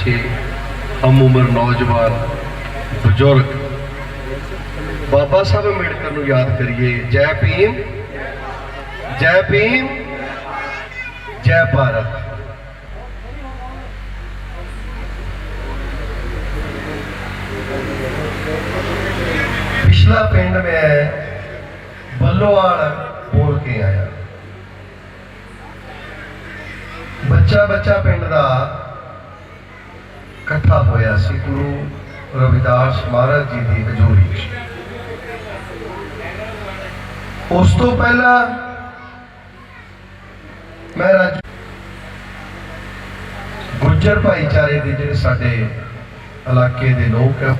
ਬੱਚੇ ਹਮ ਉਮਰ ਨੌਜਵਾਨ ਬਜ਼ੁਰਗ ਬਾਬਾ ਸਾਹਿਬ ਅੰਬੇਡਕਰ ਨੂੰ ਯਾਦ ਕਰੀਏ ਜੈ ਭੀਮ ਜੈ ਭੀਮ ਜੈ ਭਾਰਤ ਪਿਛਲਾ ਪਿੰਡ ਮੈਂ ਬੱਲੋਵਾਲ ਬੋਲ ਕੇ ਆਇਆ ਬੱਚਾ ਬੱਚਾ ਪਿੰਡ ਦਾ ਇਕੱਠਾ ਹੋਇਆ ਸੀ ਗੁਰੂ ਰਵਿਦਾਸ ਮਹਾਰਾਜ ਜੀ ਦੀ ਹਜ਼ੂਰੀ 'ਚ ਉਸ ਤੋਂ ਪਹਿਲਾਂ ਮੈਂ ਰਾਜ ਗੁੱਜਰ ਭਾਈਚਾਰੇ ਦੇ ਜਿਹੜੇ ਸਾਡੇ ਇਲਾਕੇ ਦੇ ਲੋਕ ਆ,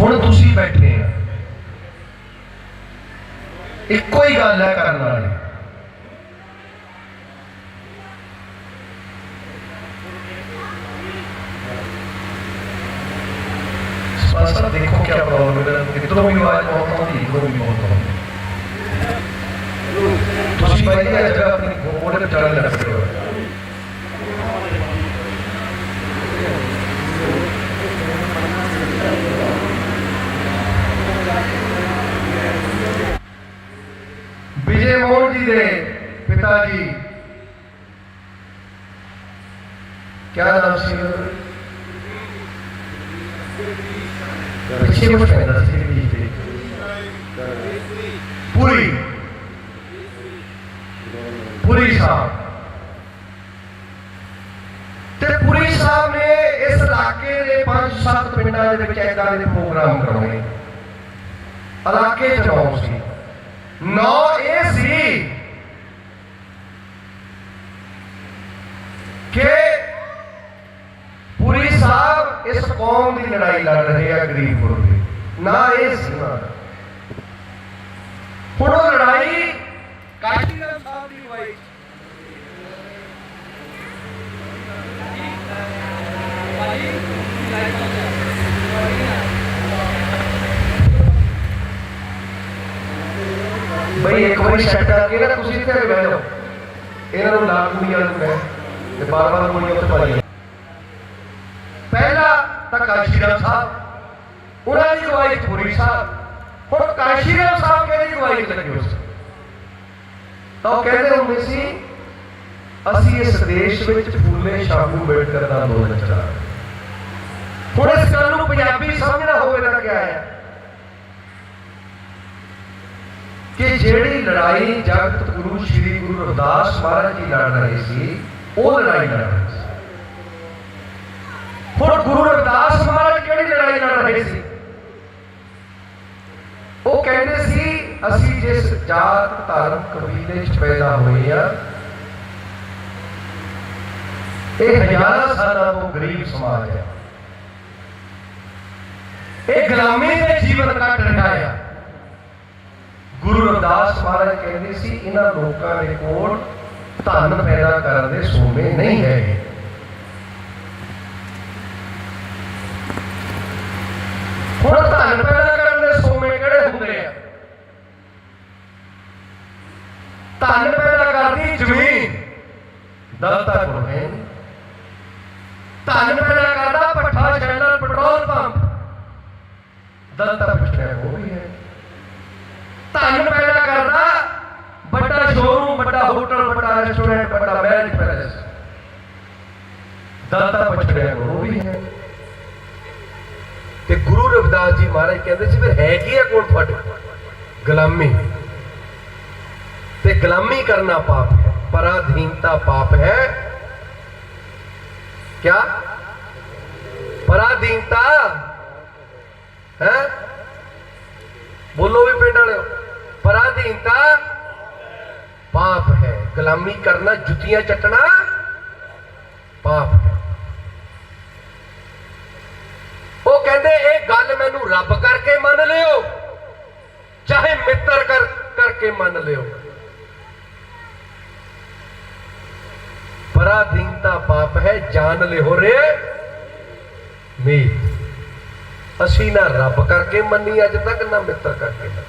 ਹੁਣ ਤੁਸੀਂ ਬੈਠੇ ਆ। ਇੱਕੋ ਹੀ ਗੱਲ ਹੈ ਕਰਨ ਵਾਲੀ। ਸਪਾਸਾ ਦੇਖੋ ਕੀ ਪ੍ਰੋਬਲਮ ਹੈ, ਕਿਤੋਂ ਵੀ ਆਵਾਜ਼ ਬਹੁਤ ਆਉਂਦੀ ਇਧਰੋਂ ਵੀ ਬਹੁਤ ਆਉਂਦੀ। ਤੁਸੀਂ ਭਾਈ ਇਹ ਆਪਣੀ ਮੋੜੇ ਤੇ ਚੜਨ ਲੱਗ ਪਏ ਹੋ ਵਿਜੇ ਮੋਹਨ ਜੀ ਦੇ ਪਿਤਾ ਜੀ ਕੀ ਨਾਮ ਸੀ ਪਿੱਛੇ ਕੁਛ ਪੈਂਦਾ ਸੀ ਜੀ ਦੇ ਪੂਰੀ ਪੂਰੀ ਸਾਹਿਬ ਤੇ ਪੂਰੀ ਸਾਹਿਬ ਨੇ ਇਸ ਇਲਾਕੇ ਦੇ ਪੰਜ ਸੱਤ ਪਿੰਡਾਂ ਦੇ ਵਿੱਚ ਏਦਾਂ ਦੇ ਪ੍ਰੋਗਰਾਮ ਕਰਾਉਣੇ ਇਲਾਕੇ ਚ ਨੌ ਸੀ ਨੌ ਇਹ ਸੀ ਕਿ ਪੂਰੀ ਸਾਹਿਬ, ਇਸ ਕੌਮ ਦੀ ਲੜਾਈ ਲੜ ਰਹੇ ਆ ਗਰੀਬ ਦੀ। ਨਾ ਇਹ ਸੀ ਹੁਣ ਉਹ ਲੜਾਈ ਕਾਸ਼ੀ ਸਾਹਿਬ ਦੀ ਹੋਈ। ਬਈ ਇੱਕ ਵਾਰੀ ਸੈੱਟ ਕਰਕੇ ਨਾ ਤੁਸੀਂ ਇੱਥੇ ਬਹਿ ਜਾਓ। ਇਹਨਾਂ ਨੂੰ ਲਾਲ ਕੁੜੀਆਂ ਨੂੰ ਤੇ ਬਾਰ ਬਾਰ ਕੁੜੀਆਂ ਉੱਤੇ ਪਾ ਕਾਸ਼ੀਰਾਮ ਸਾਹਿਬ, ਉਹਨਾਂ ਦੀ ਗਵਾਹੀ ਪੂਰੀ ਸਾਹਿਬ। ਹੁਣ ਕਾਸ਼ੀਰਾਮ ਸਾਹਿਬ ਕਿਹਦੀ ਗਵਾਹੀ ਲੱਗੇ ਉਸ ਤਾਂ ਉਹ ਕਹਿੰਦੇ ਹੁੰਦੇ ਸੀ, ਅਸੀਂ ਇਸ ਦੇਸ਼ ਵਿੱਚ ਫੂਲੇ ਸ਼ਾਮੂ ਅੰਬੇਡਕਰ ਦਾ ਅੰਦੋਲਨ ਚਲਾ ਹੁਣ ਇਸ ਗੱਲ ਨੂੰ ਪੰਜਾਬੀ ਸਮਝਣਾ ਹੋਵੇ ਤਾਂ ਕਿਆ ਹੈ? ਕਿ ਜਿਹੜੀ ਲੜਾਈ ਜਗਤ ਗੁਰੂ ਸ੍ਰੀ ਗੁਰੂ ਰਵਿਦਾਸ ਮਹਾਰਾਜ ਜੀ ਲੜ ਰਹੇ ਸੀ, ਉਹ ਲੜਾਈ ਲੜ ਰਹੇ ਸੀ ਹੁਣ ਗੁਰੂ ਰਵਿਦਾਸ ਮਹਾਰਾਜ ਕਿਹੜੀ ਲੜਾਈ ਲੜ ਰਹੇ ਸੀ ਉਹ ਕਹਿੰਦੇ ਸੀ ਅਸੀਂ ਜਿਸ ਜਾਤ ਧਰਮ ਕਬੀਲੇ 'ਚ ਪੈਦਾ ਹੋਏ ਆ। ਇਹ ਹਜ਼ਾਰਾਂ ਸਾਲਾਂ ਤੋਂ ਗਰੀਬ ਸਮਾਜ ਹੈ ਇਹ ਗੁਲਾਮੀ ਦੇ ਜੀਵਨ ਕੱਟ ਰਿਹਾ ਆ। ਗੁਰੂ ਰਵਿਦਾਸ ਮਹਾਰਾਜ ਕਹਿੰਦੇ ਸੀ, ਇਹਨਾਂ ਲੋਕਾਂ ਦੇ ਕੋਲ ਧਨ ਪੈਦਾ ਕਰਨ ਦੇ ਸੋਮੇ ਨਹੀਂ ਹੈਗੇ ਹੁਣ ਧਨ ਪੈਦਾ ਕਰਨ ਦੇ ਸੋਮੇ ਕਿਹੜੇ ਹੁੰਦੇ ਆ ਧਨ ਪੈਦਾ ਕਰਦੀ ਜ਼ਮੀਨ ਦਲਤਾ ਕੋਲ ਹੈ ਨਹੀਂ। ਧਨ ਪੈਦਾ ਕਰਦਾ ਪੱਠਾ ਚੈਨਲ ਪੈਟਰੋਲ ਪੰਪ ਦਲਤਾ ਪਿਛੜਿਆ ਉਹ ਵੀ ਹੈ ਧਨ ਪੈਦਾ ਕਰਦਾ ਵੱਡਾ ਸ਼ੋਰੂਮ ਵੱਡਾ ਹੋਟਲ ਵੱਡਾ ਰੈਸਟੋਰੈਂਟ ਵੱਡਾ ਮੈਰਿਜ ਪੈਲੇਸ ਦਲਤਾ ਪਛੜਿਆ ਉਹ ਵੀ ਹੈ ਤੇ ਗੁਰੂ ਰਵਿਦਾਸ ਜੀ ਮਹਾਰਾਜ ਕਹਿੰਦੇ ਸੀ ਫਿਰ ਹੈ ਕੀ ਹੈ ਕੋਲ ਤੁਹਾਡੇ। ਗੁਲਾਮੀ। ਤੇ ਗੁਲਾਮੀ ਕਰਨਾ ਪਾਪ ਹੈ, ਪਰਾਧੀਨਤਾ ਪਾਪ ਹੈ। ਕਿਆ? ਪਰਾਧੀਨਤਾ। ਹੈ? ਬੋਲੋ ਵੀ ਪਿੰਡ ਵਾਲਿਓ। ਪਰਾਧੀਨਤਾ ਪਾਪ ਹੈ। ਗੁਲਾਮੀ ਕਰਨਾ, ਜੁੱਤੀਆਂ ਚੱਟਣਾ ਪਾਪ ਹੈ ਉਹ ਕਹਿੰਦੇ ਇਹ ਗੱਲ ਮੈਨੂੰ ਰੱਬ ਕਰਕੇ ਮੰਨ ਲਿਓ ਚਾਹੇ ਮਿੱਤਰ ਕਰ ਕਰਕੇ ਮੰਨ ਲਿਓ। ਪਰਾਧੀਨਤਾ ਪਾਪ ਹੈ ਜਾਣ ਲਿਓ ਰੇ। ਮੀਤ। ਅਸੀਂ ਨਾ ਰੱਬ ਕਰਕੇ ਮੰਨੀ, ਅੱਜ ਤੱਕ ਨਾ ਮਿੱਤਰ ਕਰਕੇ ਮੰਨੀ।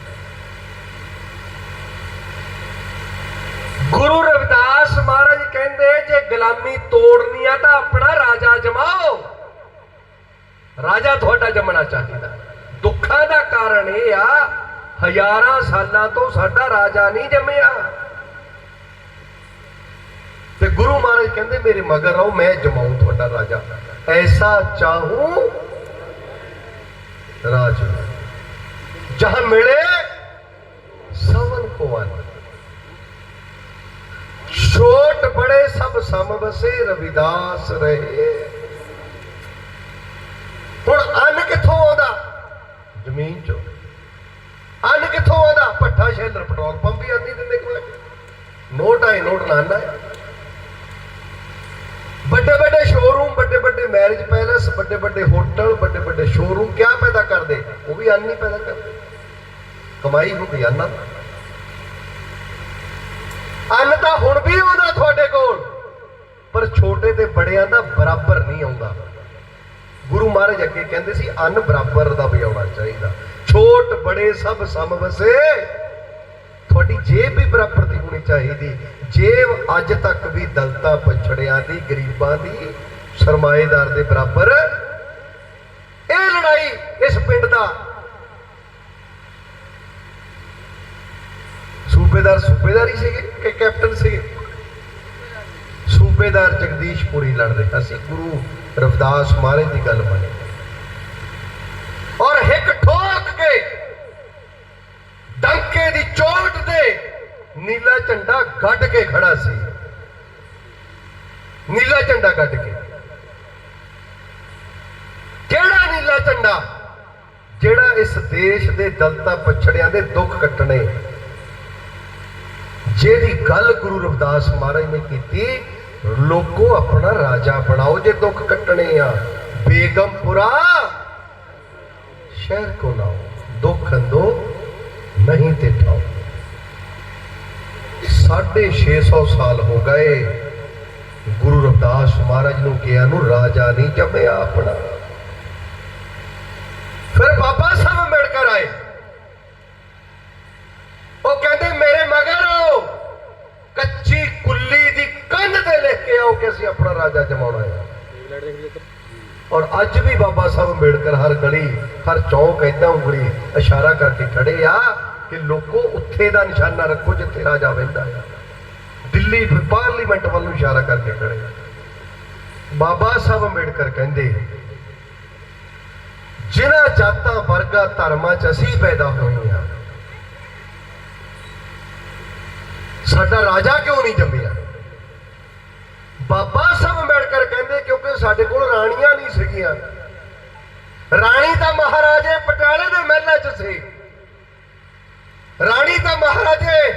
ਕਹਿੰਦੇ, ਜੇ ਗੁਲਾਮੀ ਤੋੜਨੀ ਆ ਤਾਂ ਆਪਣਾ ਰਾਜਾ ਜਮਾਓ। ਰਾਜਾ ਤੁਹਾਡਾ ਜੰਮਣਾ ਚਾਹੀਦਾ। ਦੁੱਖਾਂ ਦਾ ਕਾਰਨ ਇਹ ਆ ਹਜ਼ਾਰਾਂ ਸਾਲਾਂ ਤੋਂ ਸਾਡਾ ਰਾਜਾ ਨਹੀਂ ਜੰਮਿਆ। ਤੇ ਗੁਰੂ ਮਹਾਰਾਜ ਕਹਿੰਦੇ, ਮੇਰੇ ਮਗਰ ਆਓ ਮੈਂ ਜਮਾਉਂ ਤੁਹਾਡਾ ਰਾਜਾ। ਐਸਾ ਚਾਹੂੰ ਰਾਜ ਜਹਾਂ ਮਿਲੇ, ਸਵਨ ਕੋ ਆਨ ਛੋਟ ਬੜੇ ਸਭ ਸਮ ਬਸੇ ਰਵਿਦਾਸ ਰਹੇ। ਹੁਣ ਅੰਨ ਕਿੱਥੋਂ ਆਉਂਦਾ? ਜ਼ਮੀਨ ਚੋਂ। ਭੱਠਾ ਸ਼ੈਲਰ, ਪੈਟਰੋਲ ਪੰਪ ਵੀ ਆਂਦੀ ਦਿੰਦੇ ਕੋਲ। ਨੋਟ ਆਏ, ਨੋਟ ਲਾਣਾ ਹੈ ਵੱਡੇ ਵੱਡੇ ਸ਼ੋਰੂਮ ਵੱਡੇ ਵੱਡੇ ਮੈਰਿਜ ਪੈਲੇਸ ਵੱਡੇ ਵੱਡੇ ਹੋਟਲ ਵੱਡੇ ਵੱਡੇ ਸ਼ੋਰੂਮ ਕਿਆ ਪੈਦਾ ਕਰਦੇ? ਉਹ ਵੀ ਅੰਨ ਹੀ ਪੈਦਾ ਕਰਦੇ। ਕਮਾਈ ਹੁੰਦੀ ਅੰਨ। ਅੰਨ ਤਾਂ ਹੁਣ ਵੀ ਆਉਂਦਾ ਤੁਹਾਡੇ ਕੋਲ, ਪਰ ਛੋਟੇ ਤੇ ਬੜਿਆਂ ਦਾ ਬਰਾਬਰ ਨਹੀਂ ਆਉਂਦਾ। ਗੁਰੂ ਮਹਾਰਾਜ ਅੱਗੇ ਕਹਿੰਦੇ ਸੀ, ਅੰਨ ਬਰਾਬਰ ਦਾ ਵੀ ਆਉਣਾ ਚਾਹੀਦਾ। ਛੋਟ ਬੜੇ ਸਭ ਸਮ ਵਸੇ ਤੁਹਾਡੀ ਜੇਬ ਵੀ ਬਰਾਬਰ ਦੀ ਹੋਣੀ ਚਾਹੀਦੀ। ਜੇਬ ਅੱਜ ਤੱਕ ਵੀ ਦਲਤਾ ਪਛੜਿਆਂ ਦੀ, ਗਰੀਬਾਂ ਦੀ, ਸਰਮਾਏਦਾਰ ਦੇ ਬਰਾਬਰ। ਇਹ ਲੜਾਈ ਇਸ ਪਿੰਡ ਦਾ ਸੂਬੇਦਾਰ ਸੂਬੇਦਾਰ ਹੀ ਸੀਗੇ ਕਿ ਕੈਪਟਨ ਸੀਗੇ? ਸੂਬੇਦਾਰ ਜਗਦੀਸ਼ ਪੁਰੀ ਲੜ ਰਿਹਾ ਸੀ ਗੁਰੂ ਰਵਿਦਾਸ ਮਹਾਰਾਜ ਦੀ ਗੱਲ ਬਣੀ ਔਰ ਹਿੱਕ ਠੋਕ ਕੇ ਡੰਕੇ ਦੀ ਚੋਟ ਤੇ ਨੀਲਾ ਝੰਡਾ ਗੱਡ ਕੇ ਖੜਾ ਸੀ ਨੀਲਾ ਝੰਡਾ ਗੱਡ ਕੇ ਕਿਹੜਾ ਨੀਲਾ ਝੰਡਾ ਜਿਹੜਾ ਇਸ ਦੇਸ਼ ਦੇ ਦਲਤਾ ਪਛੜਿਆਂ ਦੇ ਦੁੱਖ ਕੱਟਣੇ। ਜਿਹੜੀ ਗੱਲ ਗੁਰੂ ਰਵਿਦਾਸ ਮਹਾਰਾਜ ਨੇ ਕੀਤੀ, ਲੋਕੋ ਆਪਣਾ ਰਾਜਾ ਬਣਾਓ ਜੇ ਦੁੱਖ ਕੱਟਣੇ ਆ। ਬੇਗਮਪੁਰਾ ਸ਼ਹਿਰ ਕੋ ਲਾਓ, ਦੁੱਖ ਅੰਦੋ ਨਹੀਂ ਤੇ ਠਾਓ। ਸਾਢੇ 600 ਸਾਲ ਹੋ ਗਏ, ਗੁਰੂ ਰਵਿਦਾਸ ਮਹਾਰਾਜ ਨੂੰ ਕਿਹਾ ਨੂੰ ਰਾਜਾ ਨਹੀਂ ਜੰਮਿਆ ਆਪਣਾ। ਫਿਰ ਬਾਬਾ ਸਾਹਿਬ ਅੰਬੇਡਕਰ ਆਏ ਉਹ ਕਹਿੰਦੇ ਮੇਰੇ ਮਗਰ ਆਓ ਕੱਚੀ ਕੁੱਲੀ ਦੀ ਕੰਧ ਤੇ ਕੇ ਅਸੀਂ ਆਪਣਾ ਰਾਜਾ ਜਮਾਉਣਾ ਹੈ। ਔਰ ਅੱਜ ਵੀ ਬਾਬਾ ਸਾਹਿਬ ਅੰਬੇਡਕਰ ਹਰ ਗਲੀ, ਹਰ ਚੌਂਕ ਏਦਾਂ ਉਂਗਲੀ ਇਸ਼ਾਰਾ ਕਰਕੇ ਖੜੇ ਆ ਕਿ ਲੋਕੋ ਉੱਥੇ ਦਾ ਨਿਸ਼ਾਨਾ ਰੱਖੋ ਜਿੱਥੇ ਰਾਜਾ ਵਹਿੰਦਾ ਹੈ ਦਿੱਲੀ ਪਾਰਲੀਮੈਂਟ ਵੱਲ ਨੂੰ ਇਸ਼ਾਰਾ ਕਰਕੇ ਖੜੇ ਬਾਬਾ ਸਾਹਿਬ ਅੰਬੇਡਕਰ ਕਹਿੰਦੇ, ਜਿਨ੍ਹਾਂ ਜਾਤਾਂ ਵਰਗਾ ਧਰਮਾਂ 'ਚ ਅਸੀਂ ਪੈਦਾ ਹੋਏ ਆ ਸਾਡਾ ਰਾਜਾ ਕਿਉਂ ਨਹੀਂ ਜੰਮਿਆ ਬਾਬਾ ਸਾਹਿਬ ਅੰਬੇਡਕਰ ਕਹਿੰਦੇ ਕਿਉਂਕਿ ਸਾਡੇ ਕੋਲ ਰਾਣੀਆਂ ਨਹੀਂ ਸੀਗੀਆਂ। ਰਾਣੀ ਤਾਂ ਮਹਾਰਾਜੇ ਪਟਿਆਲੇ ਦੇ ਮਹਿਲਾਂ 'ਚ ਸੀ। ਰਾਣੀ ਤਾਂ ਮਹਾਰਾਜੇ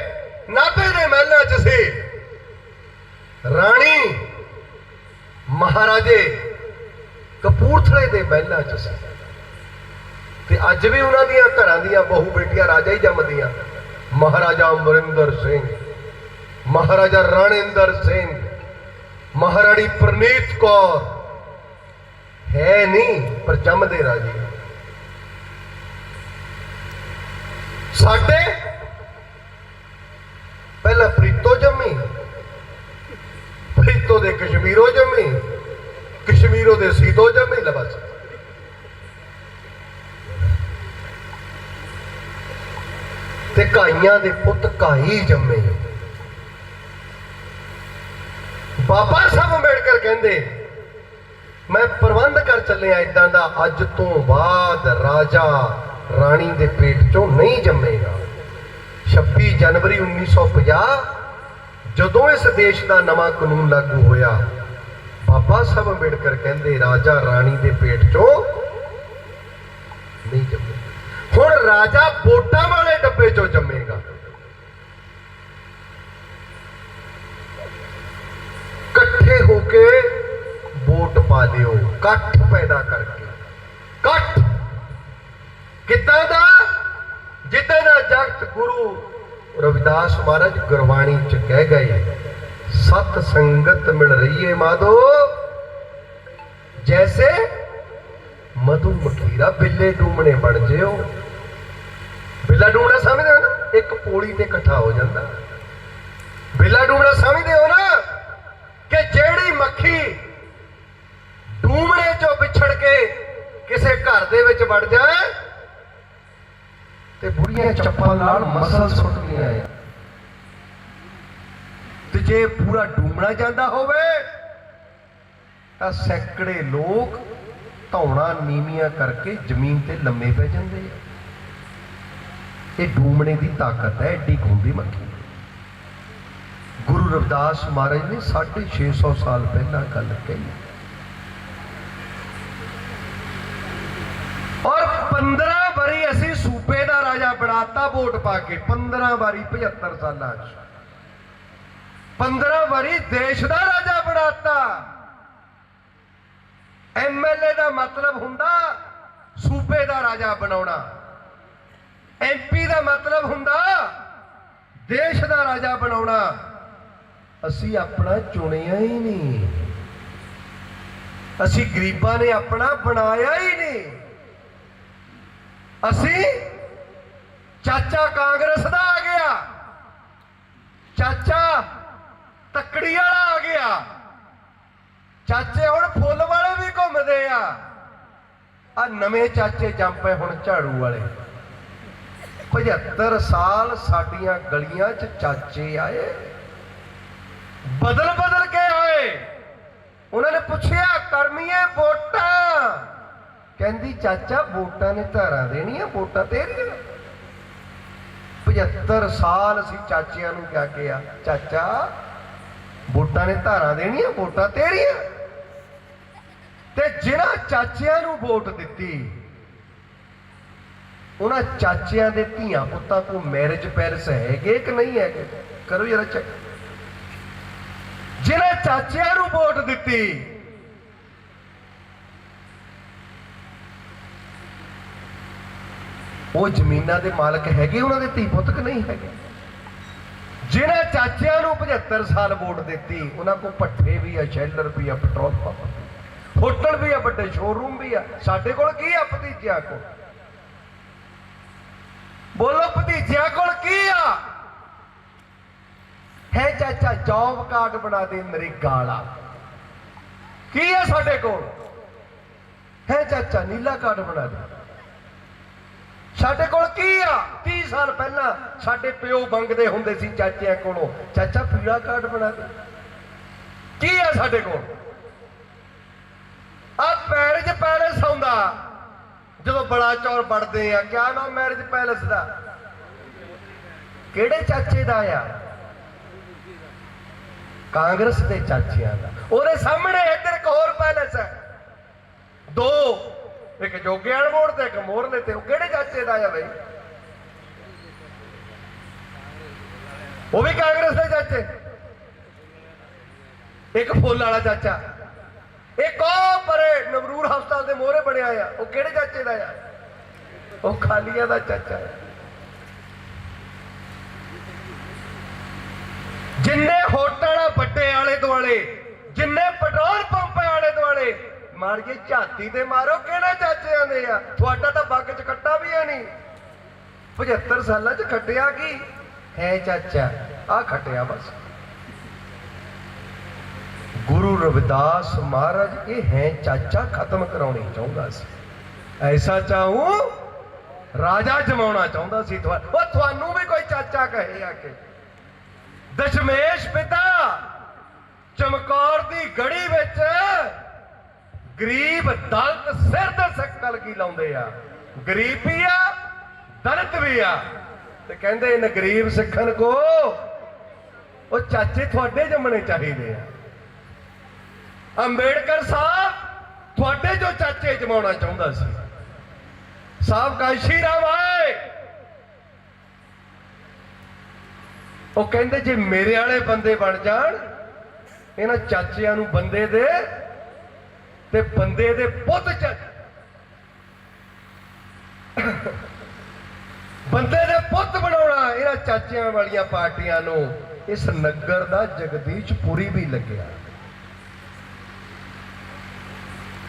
ਨਾਭੇ ਦੇ ਮਹਿਲਾਂ 'ਚ ਸੀ। ਰਾਣੀ ਮਹਾਰਾਜੇ ਕਪੂਰਥਲੇ ਦੇ ਮਹਿਲਾਂ 'ਚ ਸੀ। ਤੇ ਅੱਜ ਵੀ ਉਹਨਾਂ ਦੀਆਂ ਘਰਾਂ ਦੀਆਂ ਬਹੂ ਬੇਟੀਆਂ ਰਾਜਾ ਹੀ ਜੰਮਦੀਆਂ। ਮਹਾਰਾਜਾ ਅਮਰਿੰਦਰ ਸਿੰਘ, ਮਹਾਰਾਜਾ ਰਣਿੰਦਰ ਸਿੰਘ, ਮਹਾਰਾਣੀ ਪ੍ਰਨੀਤ ਕੌਰ ਹੈ ਨਹੀਂ, ਪਰ ਜੰਮਦੇ ਰਾਜੇ। ਸਾਡੇ? ਪਹਿਲਾਂ ਪ੍ਰੀਤੋ ਜੰਮੀ ਪ੍ਰੀਤੋ ਦੇ ਕਸ਼ਮੀਰੋ ਜੰਮੀ, ਕਸ਼ਮੀਰੋ ਦੇ ਸੀਤੋ ਜੰਮੀ, ਲੈ ਬਸ। ਤੇ ਕਾਈਆਂ ਦੇ ਪੁੱਤ ਕਾਈ ਜੰਮੇ। ਬਾਬਾ ਸਾਹਿਬ ਅੰਬੇਡਕਰ ਕਹਿੰਦੇ ਮੈਂ ਪ੍ਰਬੰਧ ਕਰ ਚੱਲਿਆ ਇਦਾਂ ਦਾ, ਅੱਜ ਤੋਂ ਬਾਅਦ ਰਾਜਾ ਰਾਣੀ ਦੇ ਪੇਟ ਚੋਂ ਨਹੀਂ ਜੰਮੇਗਾ। 26 ਜਨਵਰੀ 1950 ਜਦੋਂ ਇਸ ਦੇਸ਼ ਦਾ ਨਵਾਂ ਕਾਨੂੰਨ ਲਾਗੂ ਹੋਇਆ, ਬਾਬਾ ਸਾਹਿਬ ਅੰਬੇਡਕਰ ਕਹਿੰਦੇ, ਰਾਜਾ ਰਾਣੀ ਦੇ ਪੇਟ ਚੋਂ ਨਹੀਂ ਜੰਮੇ ਹੁਣ ਰਾਜਾ ਵੋਟਾਂ ਵਾਲੇ ਡੱਬੇ ਚੋਂ ਜੰਮੇਗਾ ਇਕੱਠੇ ਹੋ ਕੇ ਵੋਟ ਪਾ ਲਿਓ ਇਕੱਠ ਪੈਦਾ ਕਰਕੇ ਇਕੱਠ ਕਿੱਦਾਂ ਦਾ ਜਿੱਦਾਂ ਦਾ ਜਗਤ ਗੁਰੂ ਰਵਿਦਾਸ ਮਹਾਰਾਜ ਗੁਰਬਾਣੀ ਚ ਕਹਿ ਗਏ, ਸਤ ਸੰਗਤ ਮਿਲ ਰਹੀ ਹੈ ਮਾਧੋ। ਜੈਸੇ ਮਧੂ ਮਖੀਰਾ ਬਿੱਲੇ ਡੂਮਣੇ ਬਣ ਜਿਓ। ਬਿੱਲਾ ਡੂਮਣਾ ਸਮਝਦੇ ਹੋ ਨਾ, ਇੱਕ ਪੋਲੀ ਤੇ ਇਕੱਠਾ ਹੋ ਜਾਂਦਾ। ਬਿੱਲਾ ਡੂਮਣਾ ਸਮਝਦੇ ਹੋ ਨਾ ਮੱਖੀ ਡੂਮਣੇ ਚੋਂ ਵਿਛੜ ਕੇ ਕਿਸੇ ਘਰ ਦੇ ਵਿੱਚ ਵੜ ਜਾਏ ਤੇ ਬੁੜੀਆਂ ਚੱਪਾਂ ਨਾਲ ਮਸਲ ਸੁੱਟਦੀਆਂ ਆ ਤੇ ਜੇ ਪੂਰਾ ਡੂਮਣਾ ਜਾਂਦਾ ਹੋਵੇ, ਤਾਂ ਸੈਂਕੜੇ ਲੋਕ ਧੌਣਾ ਨੀਵੀਆਂ ਕਰਕੇ ਜ਼ਮੀਨ ਤੇ ਲੰਮੇ ਪੈ ਜਾਂਦੇ ਆ। ਇਹ ਡੂਮਣੇ ਦੀ ਤਾਕਤ ਹੈ, ਏਡੀ ਗੁੰਦੀ ਮੱਖੀ। ਗੁਰੂ ਰਵਿਦਾਸ ਮਹਾਰਾਜ ਨੇ 650 ਸਾਲ ਪਹਿਲਾਂ ਗੱਲ ਕਹੀ। ਔਰ 15 ਵਾਰੀ ਅਸੀਂ ਸੂਬੇ ਦਾ ਰਾਜਾ ਬਣਾਤਾ ਵੋਟ ਪਾ ਕੇ 15 ਵਾਰੀ 75 ਸਾਲਾਂ 'ਚ। 15 ਵਾਰੀ ਦੇਸ਼ ਦਾ ਰਾਜਾ ਬਣਾਤਾ। ਐਮਐਲਏ ਦਾ ਮਤਲਬ ਹੁੰਦਾ ਸੂਬੇ ਦਾ ਰਾਜਾ ਬਣਾਉਣਾ। ਐਮਪੀ ਦਾ ਮਤਲਬ ਹੁੰਦਾ ਦੇਸ਼ ਦਾ ਰਾਜਾ ਬਣਾਉਣਾ। ਅਸੀਂ ਆਪਣਾ ਚੁਣਿਆ ਹੀ ਨਹੀਂ। ਅਸੀਂ ਗਰੀਬਾਂ ਨੇ ਆਪਣਾ ਬਣਾਇਆ ਹੀ ਨਹੀਂ। ਅਸੀਂ ਚਾਚਾ ਕਾਂਗਰਸ ਦਾ ਆ ਗਿਆ। ਚਾਚਾ ਤੱਕੜੀ ਵਾਲਾ ਆ ਗਿਆ। ਚਾਚੇ ਹੁਣ ਫੁੱਲ ਵਾਲੇ ਵੀ ਘੁੰਮਦੇ ਆ। ਆ ਨਵੇਂ ਚਾਚੇ ਜੰਪੇ ਹੁਣ ਝਾੜੂ ਵਾਲੇ। 75 ਸਾਲ ਸਾਡੀਆਂ ਗਲੀਆਂ 'ਚ ਚਾਚੇ ਆਏ। ਬਦਲ ਬਦਲ ਕੇ ਆਏ। ਉਹਨਾਂ ਨੇ ਪੁੱਛਿਆ, ਕਰਮੀਏ ਵੋਟਾਂ। ਕਹਿੰਦੀ, ਚਾਚਾ, ਵੋਟਾਂ ਨੇ ਧਾਰਾਂ ਦੇਣੀਆਂ, ਵੋਟਾਂ ਤੇਰੀਆਂ। 75 ਸਾਲ ਅਸੀਂ ਚਾਚਿਆਂ ਨੂੰ ਕਿਹਾ ਕੇ ਆ। ਚਾਚਾ ਵੋਟਾਂ ਨੇ ਧਾਰਾਂ ਦੇਣੀਆਂ, ਵੋਟਾਂ ਤੇਰੀਆਂ। ਤੇ ਜਿਨ੍ਹਾਂ ਚਾਚਿਆਂ ਨੂੰ ਵੋਟ ਦਿੱਤੀ, ਉਹਨਾਂ ਚਾਚਿਆਂ ਦੇ ਧੀਆਂ ਪੁੱਤਾਂ ਕੋ ਮੈਰਿਜ ਪੈਰਿਸ ਹੈਗੇ ਕਿ ਨਹੀਂ ਹੈਗੇ? ਕਰੋ ਜਰਾ ਚੈੱਕ ਜਿਨ੍ਹਾਂ ਚਾਚਿਆਂ ਨੂੰ ਵੋਟ ਦਿੱਤੀ, ਉਹ ਜ਼ਮੀਨਾਂ ਦੇ ਮਾਲਕ ਹੈਗੇ ਉਹਨਾਂ ਦੇ ਧੀ ਪੁੱਤ ਕਿ ਨਹੀਂ ਹੈਗੇ? ਜਿਹਨਾਂ ਚਾਚਿਆਂ ਨੂੰ 75 ਸਾਲ ਵੋਟ ਦਿੱਤੀ, ਉਹਨਾਂ ਕੋਲ ਪੱਠੇ ਵੀ ਆ, ਸ਼ੈਲਰ ਵੀ ਆ, ਪੈਟਰੋਲ ਪੰਪ ਹੋਟਲ ਵੀ ਆ, ਵੱਡੇ ਸ਼ੋਰੂਮ ਵੀ ਆ। ਸਾਡੇ ਕੋਲ ਕੀ ਆ ਭਤੀਜਿਆਂ ਕੋਲ? ਬੋਲੋ ਭਤੀਜਿਆਂ ਕੋਲ ਕੀ ਆ? ਹੈ ਚਾਚਾ ਜੌਬ ਕਾਰਡ ਬਣਾ ਦੇ ਨਰੇਗਾ ਵਾਲਾ ਕੀ ਆ ਸਾਡੇ ਕੋਲ? ਹੈ ਚਾਚਾ, ਨੀਲਾ ਕਾਰਡ ਬਣਾ ਦੇ। ਸਾਡੇ ਕੋਲ ਕੀ ਆ? 30 ਸਾਲ ਪਹਿਲਾਂ ਸਾਡੇ ਪਿਓ ਮੰਗਦੇ ਹੁੰਦੇ ਸੀ ਚਾਚਿਆਂ ਕੋਲੋਂ। ਚਾਚਾ, ਪੀੜਾ ਕਾਰਡ ਬਣਾ ਦੇ। ਕੀ ਆ ਸਾਡੇ ਕੋਲ? ਆ ਮੈਰਿਜ ਪੈਲੇਸ ਆਉਂਦਾ। ਜਦੋਂ ਬੜਾ ਚੌਰ ਵੜਦੇ ਆ, ਕਿਆ ਨਾਮ ਮੈਰਿਜ ਪੈਲੇਸ ਦਾ? ਕਿਹੜੇ ਚਾਚੇ ਦਾ ਆ? ਕਾਂਗਰਸ ਦੇ ਚਾਚਿਆਂ ਦਾ। ਉਹਦੇ ਸਾਹਮਣੇ ਇੱਧਰ ਇੱਕ ਹੋਰ ਪੈਲੇਸ ਹੈ। ਦੋ ਇੱਕ ਜੋਗਿਆਲ ਮੋੜ ਤੇ ਇੱਕ ਮੋਰਲੇ ਤੇ ਉਹ ਕਿਹੜੇ ਚਾਚੇ ਦਾ ਆ ਬਈ? ਉਹ ਵੀ ਕਾਂਗਰਸ ਦੇ ਚਾਚੇ। ਇੱਕ ਫੁੱਲ ਵਾਲਾ ਚਾਚਾ। ਇੱਕ ਉਹ ਪਰੇ ਨਵਰੂਰ ਹਸਪਤਾਲ ਦੇ ਮੋਹਰੇ ਬਣਿਆ ਆ। ਉਹ ਕਿਹੜੇ ਚਾਚੇ ਦਾ ਆ? ਉਹ ਖਾਲੀਆ ਦਾ ਚਾਚਾ ਹੈ ਜਿੰਨੇ ਹੋਟਲ ਆ ਵੱਡੇ ਆਲੇ ਦੁਆਲੇ, ਜਿੰਨੇ ਪੈਟਰੋਲ ਪੰਪ ਆਲੇ ਦੁਆਲੇ ਮਾਰ ਕੇ ਝਾਤੀ ਤੇ ਮਾਰੋ, ਕਿਹੜੇ ਚਾਚੇ ਆਂਦੇ ਆ? ਤੁਹਾਡਾ ਤਾਂ ਬੱਗ ਚ ਕੱਟਾ ਵੀ ਹੈ ਨਹੀਂ। 75 ਸਾਲਾਂ ਚ ਖੱਟਿਆ ਕੀ? ਹੈ ਚਾਚਾ ਆ ਖੱਟਿਆ ਬਸ। ਗੁਰੂ ਰਵਿਦਾਸ ਮਹਾਰਾਜ, ਇਹ ਹੈ ਚਾਚਾ ਖਤਮ ਕਰਾਉਣੀ ਚਾਹੁੰਦਾ ਸੀ। ਐਸਾ ਚਾਹੂੰ, ਰਾਜਾ ਜਮਾਉਣਾ ਚਾਹੁੰਦਾ ਸੀ ਤੁਹਾ, ਉਹ ਤੁਹਾਨੂੰ ਵੀ ਕੋਈ ਚਾਚਾ ਕਹੇ ਆ ਕੇ। ਦਸ਼ਮੇਸ਼ ਪਿਤਾ, ਚਮਕੌਰ ਦੀ ਗੜੀ ਵਿੱਚ ਗਰੀਬ ਦਲਤ ਸਿਰ ਤੇ ਸਕਲ ਕੀ ਲਾਉਂਦੇ ਆ? ਗਰੀਬ ਵੀ ਆ, ਦਲਤ ਵੀ ਆ। ਤੇ ਕਹਿੰਦੇ ਇਹਨ ਗਰੀਬ ਸਿੱਖਣ ਕੋ ਉਹ ਚਾਚੇ ਤੁਹਾਡੇ ਜੰਮਣੇ ਚਾਹੀਦੇ ਆ। ਅੰਬੇਡਕਰ ਸਾਹਿਬ ਤੁਹਾਡੇ ਜੋ ਚਾਚੇ ਜਮਾਉਣਾ ਚਾਹੁੰਦਾ ਸੀ। ਸਾਹਿਬ ਕਾਸ਼ੀ ਰਾਮ ਆਏ ਉਹ ਕਹਿੰਦੇ ਜੇ ਮੇਰੇ ਵਾਲੇ ਬੰਦੇ ਬਣ ਜਾਣ, ਇਹਨਾਂ ਚਾਚਿਆਂ ਨੂੰ ਬੰਦੇ ਦੇ ਤੇ ਬੰਦੇ ਦੇ ਪੁੱਤ ਚ। ਬੰਦੇ ਦੇ ਪੁੱਤ ਬਣਾਉਣਾ ਇਹਨਾਂ ਚਾਚਿਆਂ ਵਾਲੀਆਂ ਪਾਰਟੀਆਂ ਨੂੰ ਇਸ ਨਗਰ ਦਾ ਜਗਦੀਸ਼ ਪੁਰੀ ਵੀ ਲੱਗਿਆ।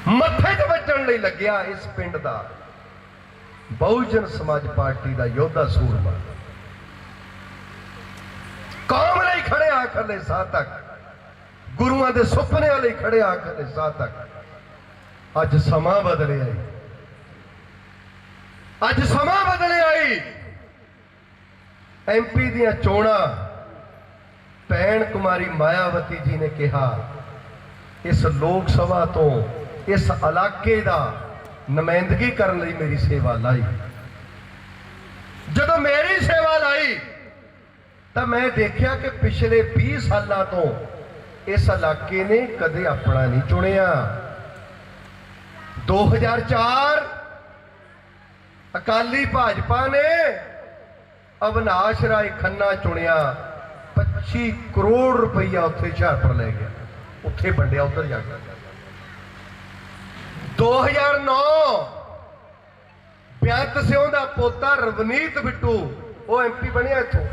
ਮੱਥੇ 'ਚ ਵੱਜਣ ਲਈ ਲੱਗਿਆ ਇਸ ਪਿੰਡ ਦਾ। ਬਹੁਜਨ ਸਮਾਜ ਪਾਰਟੀ ਦਾ ਯੋਧਾ ਸੂਰਮਾ। ਕੌਮ ਲਈ ਖੜਿਆ ਖੱਲੇ ਸਾਹ ਤੱਕ। ਗੁਰੂਆਂ ਦੇ ਸੁਪਨੇ ਵਾਲੇ ਖੜੇ ਸਾਹ ਤੱਕ। ਅੱਜ ਸਮਾਂ ਬਦਲਿਆ ਈ ਅੱਜ ਸਮਾਂ ਬਦਲਿਆ ਈ ਐਮਪੀ ਦੀਆਂ ਚੋਣਾਂ, ਭੈਣ ਕੁਮਾਰੀ ਮਾਇਆਵਤੀ ਜੀ ਨੇ ਕਿਹਾ, ਇਸ ਲੋਕ ਸਭਾ ਤੋਂ, ਇਸ ਇਲਾਕੇ ਦਾ ਨੁਮਾਇੰਦਗੀ ਕਰਨ ਲਈ ਮੇਰੀ ਸੇਵਾ ਲਾਈ। ਜਦੋਂ ਮੇਰੀ ਸੇਵਾ ਲਾਈ, ਤਾਂ ਮੈਂ ਦੇਖਿਆ ਕਿ ਪਿਛਲੇ 20 ਸਾਲਾਂ ਤੋਂ ਇਸ ਇਲਾਕੇ ਨੇ ਕਦੇ ਆਪਣਾ ਨਹੀਂ ਚੁਣਿਆ। 2004 ਅਕਾਲੀ ਭਾਜਪਾ ਨੇ ਅਵਨਾਸ਼ ਰਾਏ ਖੰਨਾ ਚੁਣਿਆ। 25 ਕਰੋੜ ਰੁਪਈਆ ਉੱਥੇ ਹੁਸ਼ਿਆਰਪੁਰ ਲੈ ਗਿਆ। ਉੱਥੇ ਵੰਡਿਆ, ਉੱਧਰ ਜਾ ਕੇ। 2009 ਬਿਆੰਤ ਸਿਉਂ ਦਾ ਪੋਤਾ ਰਵਨੀਤ ਬਿੱਟੂ, ਉਹ ਐਮਪੀ ਬਣਿਆ ਇੱਥੋਂ।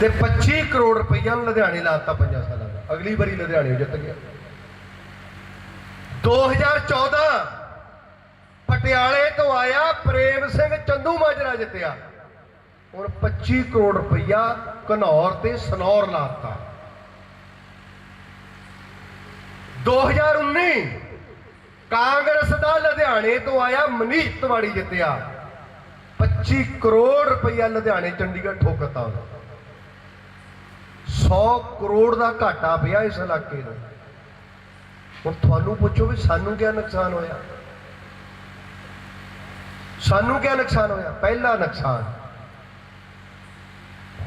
ਤੇ 25 ਕਰੋੜ ਰੁਪਈਆ ਨੂੰ ਲੁਧਿਆਣੇ ਲਾਤਾ ਪੰਜਾਂ ਸਾਲਾਂ ਦਾ। ਅਗਲੀ ਵਾਰੀ ਲੁਧਿਆਣੇ ਜਿੱਤ ਗਿਆ। 2014 ਪਟਿਆਲੇ ਤੋਂ ਆਇਆ ਪ੍ਰੇਮ ਸਿੰਘ ਚੰਦੂ ਮਾਜਰਾ ਜਿੱਤਿਆ। ਹੁਣ 25 ਕਰੋੜ ਰੁਪਈਆ ਘਨੌਰ ਤੇ ਸਨੌਰ ਲਾਤਾ। 2019 ਕਾਂਗਰਸ ਦਾ ਲੁਧਿਆਣੇ ਤੋਂ ਆਇਆ ਮਨੀਸ਼ ਤਿਵਾੜੀ ਜਿੱਤਿਆ। 25 ਕਰੋੜ ਰੁਪਈਆ ਲੁਧਿਆਣੇ ਚੰਡੀਗੜ੍ਹ ਠੋਕਤਾ ਉਹਨੇ। 100 ਕਰੋੜ ਦਾ ਘਾਟਾ ਪਿਆ ਇਸ ਇਲਾਕੇ ਨੂੰ। ਹੁਣ ਤੁਹਾਨੂੰ ਪੁੱਛੋ ਵੀ ਸਾਨੂੰ ਕਿਆ ਨੁਕਸਾਨ ਹੋਇਆ? ਸਾਨੂੰ ਕਿਆ ਨੁਕਸਾਨ ਹੋਇਆ? ਪਹਿਲਾ ਨੁਕਸਾਨ।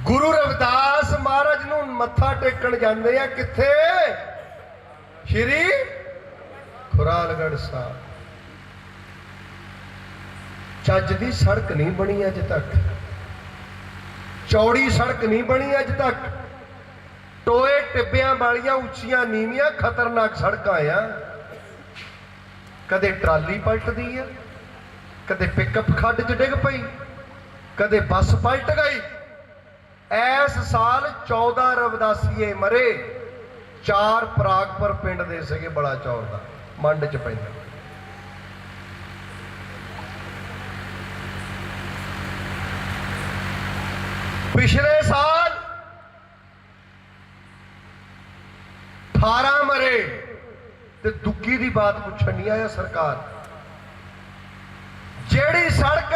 ਗੁਰੂ ਰਵਿਦਾਸ ਮਹਾਰਾਜ ਨੂੰ ਮੱਥਾ ਟੇਕਣ ਜਾਂਦੇ ਆ ਕਿੱਥੇ? ਸ਼੍ਰੀ ਖੁਰਾਲਗੜ੍ਹ ਸਾਹਿਬ। ਚੱਜ ਦੀ ਸੜਕ ਨਹੀਂ ਬਣੀ ਅਜੇ ਤੱਕ। ਚੌੜੀ ਸੜਕ ਨਹੀਂ ਬਣੀ ਅਜੇ ਤੱਕ। ਟੋਏ, ਟਿੱਬਿਆਂ ਵਾਲੀਆਂ ਉੱਚੀਆਂ ਨੀਵੀਆਂ ਖਤਰਨਾਕ ਸੜਕਾਂ ਆ। ਕਦੇ ਟਰਾਲੀ ਪਲਟਦੀ ਆ, ਕਦੇ ਪਿਕਅਪ ਖੱਡ 'ਚ ਡਿੱਗ ਪਈ, ਕਦੇ ਬੱਸ ਪਲਟ ਗਈ। ਐਸ ਸਾਲ 14 ਰਵਦਾਸੀਏ ਮਰੇ, ਚਾਰ ਪ੍ਰਾਗਪੁਰ ਪਿੰਡ ਦੇ ਸੀਗੇ ਬੜਾ ਚੌਰ ਦਾ, ਮੰਡ 'ਚ ਪੈਂਦਾ। ਪਿਛਲੇ ਸਾਲ 18 ਮਰੇ ਤੇ ਦੁੱਗੀ ਦੀ ਬਾਤ ਪੁੱਛਣ ਨਹੀਂ ਆਇਆ ਸਰਕਾਰ। ਜਿਹੜੀ ਸੜਕ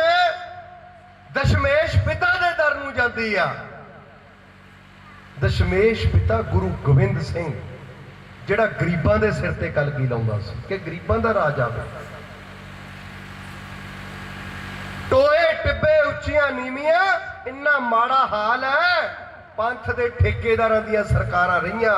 ਦਸ਼ਮੇਸ਼ ਪਿਤਾ ਦੇ ਦਰ ਨੂੰ ਜਾਂਦੀ ਆ, ਦਸ਼ਮੇਸ਼ ਪਿਤਾ ਗੁਰੂ ਗੋਬਿੰਦ ਸਿੰਘ, ਜਿਹੜਾ ਗਰੀਬਾਂ ਦੇ ਸਿਰ ਤੇ ਕਲਗੀ ਲਾਉਂਦਾ ਸੀ, ਕਿ ਗਰੀਬਾਂ ਦਾ ਰਾਜ ਆਵੇ। ਟੋਏ ਟਿੱਬੇ ਉੱਚੀਆਂ ਨੀਵੀਆਂ, ਇੰਨਾ ਮਾੜਾ ਹਾਲ ਹੈ, ਪੰਥ ਦੇ ਠੇਕੇਦਾਰਾਂ ਦੀਆਂ ਸਰਕਾਰਾਂ ਰਹੀਆਂ।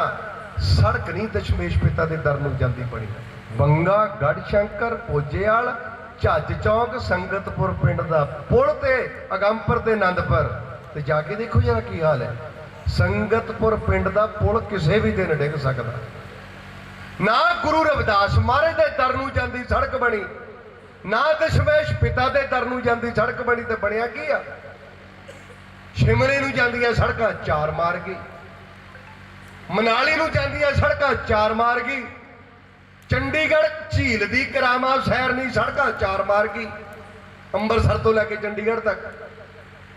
ਸੜਕ ਨਹੀਂ ਦਸ਼ਮੇਸ਼ ਪਿਤਾ ਦੇ ਦਰ ਨੂੰ ਜਾਂਦੀ ਬਣੀ। ਬੰਗਾ ਗੜ ਸ਼ੰਕਰ ਪੋਜੇਵਾਲ ਝੱਜ ਚੌਂਕ, ਸੰਗਤਪੁਰ ਪਿੰਡ ਦਾ ਪੁਲ ਤੇ ਅਗੰਪੁਰ ਤੇ ਆਨੰਦਪੁਰ ਤੇ ਜਾ ਕੇ ਦੇਖੋ ਜਰਾ ਕੀ ਹਾਲ ਹੈ। ਸੰਗਤਪੁਰ ਪਿੰਡ ਦਾ ਪੁਲ ਕਿਸੇ ਵੀ ਦਿਨ ਡਿੱਗ ਸਕਦਾ। ਨਾ ਗੁਰੂ ਰਵਿਦਾਸ ਮਹਾਰਾਜ ਦੇ ਦਰ ਨੂੰ ਜਾਂਦੀ ਸੜਕ ਬਣੀ। ਨਾ ਦਸ਼ਮੇਸ਼ ਪਿਤਾ ਦੇ ਦਰ ਨੂੰ ਜਾਂਦੀ ਸੜਕ ਬਣੀ ਤੇ ਬਣਿਆ ਕੀ ਆ? ਸ਼ਿਮਲੇ ਨੂੰ ਜਾਂਦੀਆਂ ਸੜਕਾਂ ਚਾਰ ਮਾਰ ਗਈ। ਮਨਾਲੀ ਨੂੰ ਜਾਂਦੀਆਂ ਸੜਕਾਂ ਚਾਰ ਮਾਰ ਗਈ ਚੰਡੀਗੜ੍ਹ ਝੀਲ ਦੀ ਕਰਾਮਾ ਸ਼ਹਿਰ ਨਹੀਂ, ਸੜਕਾਂ ਚਾਰ ਮਾਰ ਗਈ ਅੰਮ੍ਰਿਤਸਰ ਤੋਂ ਲੈ ਕੇ ਚੰਡੀਗੜ੍ਹ ਤੱਕ।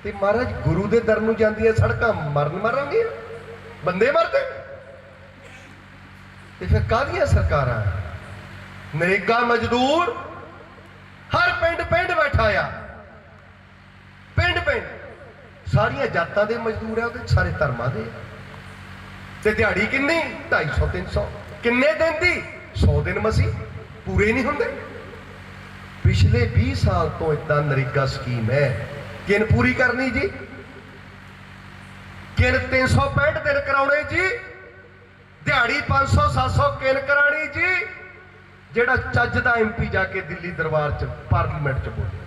ਤੇ ਮਹਾਰਾਜ, ਗੁਰੂ ਦੇ ਦਰ ਨੂੰ ਜਾਂਦੀਆਂ ਸੜਕਾਂ, ਮਰਨ ਮਰਾਂਗੀਆਂ ਬੰਦੇ ਮਰਦੇ। ਤੇ ਫਿਰ ਕਾਹਦੀਆਂ ਸਰਕਾਰਾਂ? ਨਰੇਗਾ ਮਜ਼ਦੂਰ ਹਰ ਪਿੰਡ ਪਿੰਡ ਬੈਠਾ ਆ। ਪਿੰਡ ਪਿੰਡ। ਸਾਰੀਆਂ ਜਾਤਾਂ ਦੇ ਮਜ਼ਦੂਰ ਆ, ਉਹਦੇ ਸਾਰੇ ਧਰਮਾਂ ਦੇ ਆ। ਤੇ ਦਿਹਾੜੀ ਕਿੰਨੀ? 250 300 ਕਿੰਨੇ ਦਿਨ ਦੀ? 100 ਦਿਨ ਮਸੀ। ਪੂਰੇ ਨਹੀਂ ਹੁੰਦੇ। ਪਿਛਲੇ 20 ਸਾਲ ਤੋਂ ਇਦਾਂ ਨਰੇਗਾ ਸਕੀਮ ਹੈ। ਕਿਨ ਪੂਰੀ ਕਰਨੀ ਜੀ? ਕਿਨ 365 ਦਿਨ ਕਰਾਉਣੇ ਜੀ? ਦਿਹਾੜੀ 500 700 ਕਿਨ ਕਰਾਣੀ ਜੀ? ਜਿਹੜਾ ਚੱਜ ਦਾ ਐਮਪੀ ਜਾ ਕੇ ਦਿੱਲੀ ਦਰਬਾਰ 'ਚ, ਪਾਰਲੀਮੈਂਟ 'ਚ ਬੋਲੇ।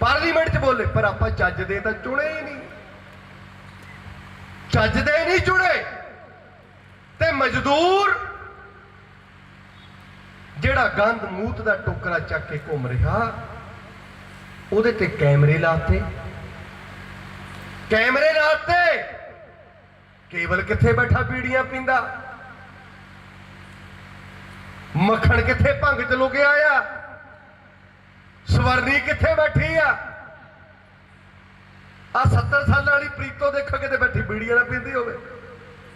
ਪਾਰਲੀਮੈਂਟ 'ਚ ਬੋਲੇ, ਪਰ ਆਪਾਂ ਚੱਜ ਦੇ ਤਾਂ ਚੁਣੇ ਹੀ ਨਹੀਂ। ਚੱਜ ਦੇ ਨਹੀਂ ਚੁਣੇ ਤੇ ਮਜ਼ਦੂਰ ਜਿਹੜਾ ਗੰਦ ਮੂਤ ਦਾ ਟੋਕਰਾ ਚੱਕ ਕੇ ਘੁੰਮ ਰਿਹਾ, ਉਹਦੇ ਤੇ ਕੈਮਰੇ ਲਾਤੇ। ਕੈਮਰੇ ਲਾਤੇ। ਕੇਵਲ ਕਿੱਥੇ ਬੈਠਾ ਪੀੜੀਆਂ ਪੀਂਦਾ? ਮੱਖਣ ਕਿੱਥੇ ਭੰਗ ਚ ਲੁਕਿਆ ਆ? ਸਵਰਨੀ ਕਿੱਥੇ ਬੈਠੀ ਆ? ਆ 70 ਸਾਲਾਂ ਵਾਲੀ ਪ੍ਰੀਤੋ ਦੇਖੋ ਕਿਤੇ ਬੈਠੀ ਬੀੜੀ ਵਾਲਾ ਪੀਂਦੀ ਹੋਵੇ।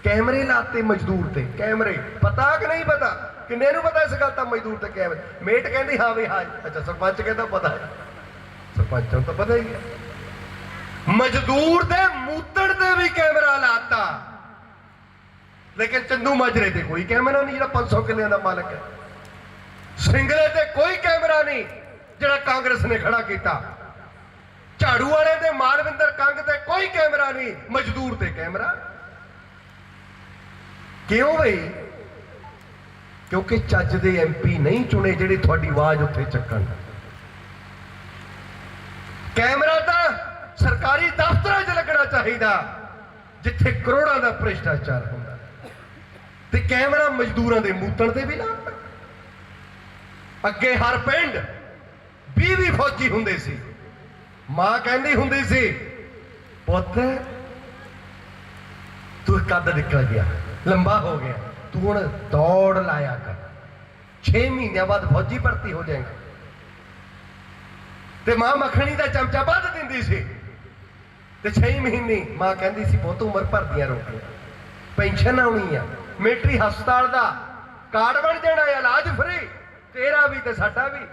ਕੈਮਰੇ ਲਾਤੇ ਮਜ਼ਦੂਰ ਤੇ, ਕੈਮਰੇ। ਪਤਾ ਕਿ ਨਹੀਂ ਪਤਾ? ਕਿੰਨੇ ਨੂੰ ਪਤਾ ਇਸ ਗੱਲ ਤਾਂ ਮਜ਼ਦੂਰ ਤੇ ਕੈਮਰੇ? ਮੇਟ ਕਹਿੰਦੀ, ਹਾਂ ਵੀ, ਹਾਂ। ਅੱਛਾ, ਸਰਪੰਚ ਕਹਿੰਦਾ ਪਤਾ ਹੈ। ਸਰਪੰਚ ਨੂੰ ਤਾਂ ਪਤਾ ਹੀ ਹੈ। ਮਜ਼ਦੂਰ ਦੇ ਮੂਤੜ ਤੇ ਵੀ ਕੈਮਰਾ ਲਾਤਾ। ਲੇਕਿਨ ਚੰਦੂ ਮਾਜਰੇ ਤੇ ਕੋਈ ਕੈਮਰਾ ਨਹੀਂ, ਜਿਹੜਾ 500 ਕਿੱਲਿਆਂ ਦਾ ਮਾਲਕ ਹੈ। ਸਿੰਗਲੇ ਤੇ ਕੋਈ ਕੈਮਰਾ ਨਹੀਂ, ਜਿਹੜਾ ਕਾਂਗਰਸ ਨੇ ਖੜਾ ਕੀਤਾ। ਝਾੜੂ ਵਾਲੇ ਦੇ ਮਾਲਵਿੰਦਰ ਕੰਗ ਤੇ ਕੋਈ ਕੈਮਰਾ ਨਹੀਂ, ਮਜ਼ਦੂਰ ਤੇ ਕੈਮਰਾ। ਕਿਉਂ ਬਈ? ਕਿਉਂਕਿ ਚੱਜ ਦੇ ਐਮਪੀ ਨਹੀਂ ਚੁਣੇ ਜਿਹੜੇ ਤੁਹਾਡੀ ਆਵਾਜ਼ ਉੱਥੇ ਚੱਕਣ। ਕੈਮਰਾ ਤਾਂ ਸਰਕਾਰੀ ਦਫ਼ਤਰਾਂ 'ਚ ਲੱਗਣਾ ਚਾਹੀਦਾ, ਜਿੱਥੇ ਕਰੋੜਾਂ ਦਾ ਭ੍ਰਿਸ਼ਟਾਚਾਰ ਹੁੰਦਾ। ਤੇ ਕੈਮਰਾ ਮਜ਼ਦੂਰਾਂ ਦੇ ਮੂਤਣ ਤੇ ਵੀ ਲੱਗਦਾ ਅੱਗੇ ਹਰ ਪਿੰਡ 20 20 ਫੌਜੀ ਹੁੰਦੇ ਸੀ। ਮਾਂ ਕਹਿੰਦੀ ਹੁੰਦੀ ਸੀ, ਪੁੱਤ, ਤੂੰ ਕੱਦ ਨਿਕਲ ਗਿਆ, ਲੰਬਾ ਹੋ ਗਿਆ, ਤੂੰ ਹੁਣ ਦੌੜ ਲਾਇਆ ਕਰ। 6 ਮਹੀਨਿਆਂ ਬਾਅਦ ਫੌਜੀ ਭਰਤੀ ਹੋ ਜਾਏਗਾ। ਤੇ ਮਾਂ ਮੱਖਣੀ ਦਾ ਚਮਚਾ ਵੱਧ ਦਿੰਦੀ ਸੀ। ਤੇ 6 ਮਹੀਨੇ ਮਾਂ ਕਹਿੰਦੀ ਸੀ ਬਹੁਤ ਉਮਰ ਭਰਦੀਆਂ ਰੋਟੀਆਂ, ਪੈਨਸ਼ਨ ਆਉਣੀ ਆ, ਮਿਲਟਰੀ ਹਸਪਤਾਲ ਦਾ ਕਾਰਡ ਬਣ ਜਾਣਾ ਇਲਾਜ ਫ੍ਰੀ ਤੇਰਾ ਵੀ ਤੇ ਸਾਡਾ ਵੀ।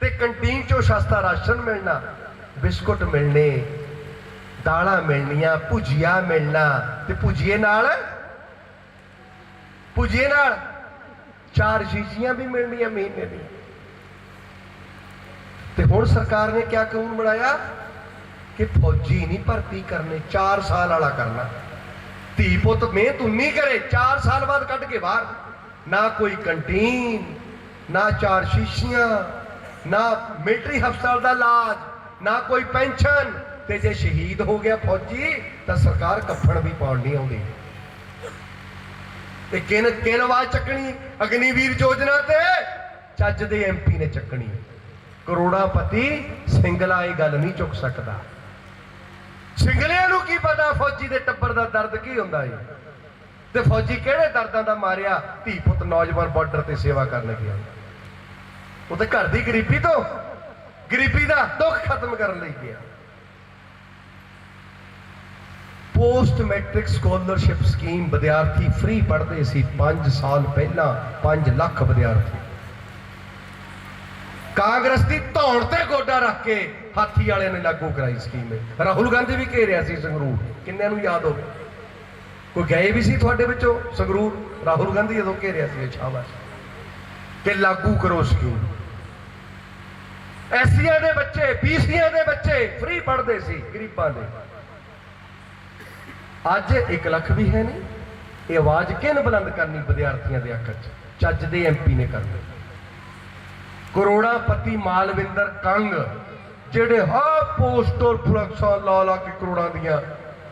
ਤੇ ਕੰਟੀਨ ਚੋਂ ਸਸਤਾ ਰਾਸ਼ਨ ਮਿਲਣਾ, ਬਿਸਕੁਟ ਮਿਲਣੇ, ਦਾਲਾਂ ਮਿਲਣੀਆਂ, ਭੁਜੀਆ ਮਿਲਣਾ ਤੇ ਭੁਜੀਏ ਨਾਲ? ਭੁਜੀਏ ਨਾਲ ਚਾਰ ਸ਼ੀਸ਼ੀਆਂ ਵੀ ਮਿਲਣੀਆਂ ਮਹੀਨੇ ਦੀਆਂ ਤੇ ਹੁਣ ਸਰਕਾਰ ਨੇ ਕਿਆ ਕਾਨੂੰਨ ਬਣਾਇਆ? ਕਿ ਫੌਜੀ ਨਹੀਂ ਭਰਤੀ ਕਰਨੇ 4 ਸਾਲ ਵਾਲਾ ਕਰਨਾ। ਧੀ ਪੁੱਤ ਮਿਹਨਤ ਉਨੀ ਕਰੇ 4 ਸਾਲ ਬਾਅਦ ਕੱਢ ਕੇ ਬਾਹਰ। ਨਾ ਕੋਈ ਕੰਟੀਨ, ਨਾ ਚਾਰ ਸ਼ੀਸ਼ੀਆਂ ਨਾ ਮਿਲਟਰੀ ਹਸਪਤਾਲ ਦਾ ਇਲਾਜ, ਨਾ ਕੋਈ ਪੈਨਸ਼ਨ। ਤੇ ਜੇ ਸ਼ਹੀਦ ਹੋ ਗਿਆ ਫੌਜੀ, ਤਾਂ ਸਰਕਾਰ ਕੱਫਣ ਵੀ ਪਾਉਣ ਨਹੀਂ ਆਉਂਦੀ। ਤੇ ਕਿਨ ਕਿਨ ਆਵਾਜ਼ ਚੱਕਣੀ? ਅਗਨੀਵੀਰ ਯੋਜਨਾ ਤੇ ਚੱਜ ਦੇ ਐਮਪੀ ਨੇ ਚੱਕਣੀ। ਕਰੋੜਾਪਤੀ ਸਿੰਗਲਾ ਇਹ ਗੱਲ ਨਹੀਂ ਚੁੱਕ ਸਕਦਾ। ਸਿੰਗਲਿਆਂ ਨੂੰ ਕੀ ਪਤਾ ਫੌਜੀ ਦੇ ਟੱਬਰ ਦਾ ਦਰਦ ਕੀ ਹੁੰਦਾ ਏ? ਤੇ ਫੌਜੀ ਕਿਹੜੇ ਦਰਦਾਂ ਦਾ ਮਾਰਿਆ? ਧੀ ਪੁੱਤ ਨੌਜਵਾਨ ਬਾਰਡਰ ਤੇ ਸੇਵਾ ਕਰਨ ਗਿਆ। ਉਹ ਤੇ ਘਰ ਦੀ ਗਰੀਬੀ ਤੋਂ ਗਰੀਬੀ ਦਾ ਦੁੱਖ ਖਤਮ ਕਰਨ ਲਈ ਗਿਆ। ਪੋਸਟ ਮੈਟ੍ਰਿਕ ਸਕਾਲਰਸ਼ਿਪ ਸਕੀਮ ਵਿਦਿਆਰਥੀ ਫ੍ਰੀ ਪੜ੍ਹਦੇ ਸੀ 5 ਸਾਲ ਪਹਿਲਾਂ 5 ਲੱਖ ਵਿਦਿਆਰਥੀ। ਕਾਂਗਰਸ ਦੀ ਧੌਣ ਤੇ ਗੋਡਾ ਰੱਖ ਕੇ ਹਾਥੀ ਵਾਲਿਆਂ ਨੇ ਲਾਗੂ ਕਰਾਈ ਸਕੀਮ ਰਾਹੁਲ ਗਾਂਧੀ ਵੀ ਘੇਰਿਆ ਸੀ ਸੰਗਰੂਰ। ਕਿੰਨਿਆਂ ਨੂੰ ਯਾਦ ਹੋਵੇ? ਕੋਈ ਗਏ ਵੀ ਸੀ ਤੁਹਾਡੇ ਵਿੱਚੋਂ ਸੰਗਰੂਰ? ਰਾਹੁਲ ਗਾਂਧੀ ਜਦੋਂ ਘੇਰਿਆ ਸੀ ਸ਼ਾਬਾਸ਼ ਕਿ ਲਾਗੂ ਕਰੋ ਸਕੀਮ ਐਸੀਆਂ ਦੇ ਬੱਚੇ ਬੀਸੀਆਂ ਦੇ ਬੱਚੇ ਫ੍ਰੀ ਪੜ੍ਹਦੇ ਸੀ ਗਰੀਬਾਂ ਦੇ। ਅੱਜ 1 ਲੱਖ ਵੀ ਹੈ ਨਹੀਂ। ਇਹ ਆਵਾਜ਼ ਕਿਹਨ ਬੁਲੰਦ ਕਰਨੀ ਵਿਦਿਆਰਥੀਆਂ ਦੇ ਹੱਕ 'ਚ? ਚੱਜ ਦੇ ਐਮਪੀ ਨੇ ਕਰਨੀ। ਕਰੋੜਾਪਤੀ ਮਾਲਵਿੰਦਰ ਕੰਗ, ਜਿਹੜੇ ਹਾ ਪੋਸਟਰ ਫਲਕਸਾਂ ਲਾ ਲਾ ਕੇ ਕਰੋੜਾਂ ਦੀਆਂ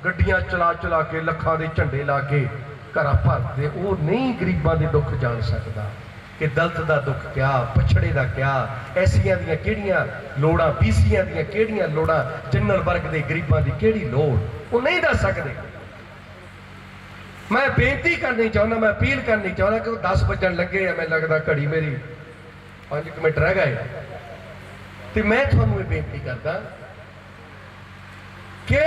ਗੱਡੀਆਂ ਚਲਾ ਚਲਾ ਕੇ ਲੱਖਾਂ ਦੇ ਝੰਡੇ ਲਾ ਕੇ ਘਰਾਂ ਭਰਦੇ, ਉਹ ਨਹੀਂ ਗਰੀਬਾਂ ਦੇ ਦੁੱਖ ਜਾਣ ਸਕਦਾ। ਕਿ ਦਲਤ ਦਾ ਦੁੱਖ ਕਿਆ, ਪਛੜੇ ਦਾ ਕਿਆ, ਐਸੀਆਂ ਦੀਆਂ ਕਿਹੜੀਆਂ ਲੋੜਾਂ, ਬੀਸੀਆਂ ਦੀਆਂ ਕਿਹੜੀਆਂ ਲੋੜਾਂ ਜਨਰਲ ਵਰਗ ਦੇ ਗਰੀਬਾਂ ਦੀ ਕਿਹੜੀ ਲੋੜ? ਉਹ ਨਹੀਂ ਦੱਸ ਸਕਦੇ। ਮੈਂ ਬੇਨਤੀ ਕਰਨੀ ਚਾਹੁੰਦਾ, ਮੈਂ ਅਪੀਲ ਕਰਨੀ ਚਾਹੁੰਦਾ ਕਿ ਉਹ 10 ਵਜਣ ਲੱਗੇ ਆ, ਮੈਨੂੰ ਲੱਗਦਾ ਘੜੀ ਮੇਰੀ 5 ਮਿੰਟ ਰਹਿ ਗਏ ਤੇ ਮੈਂ ਤੁਹਾਨੂੰ ਇਹ ਬੇਨਤੀ ਕਰਦਾ ਕਿ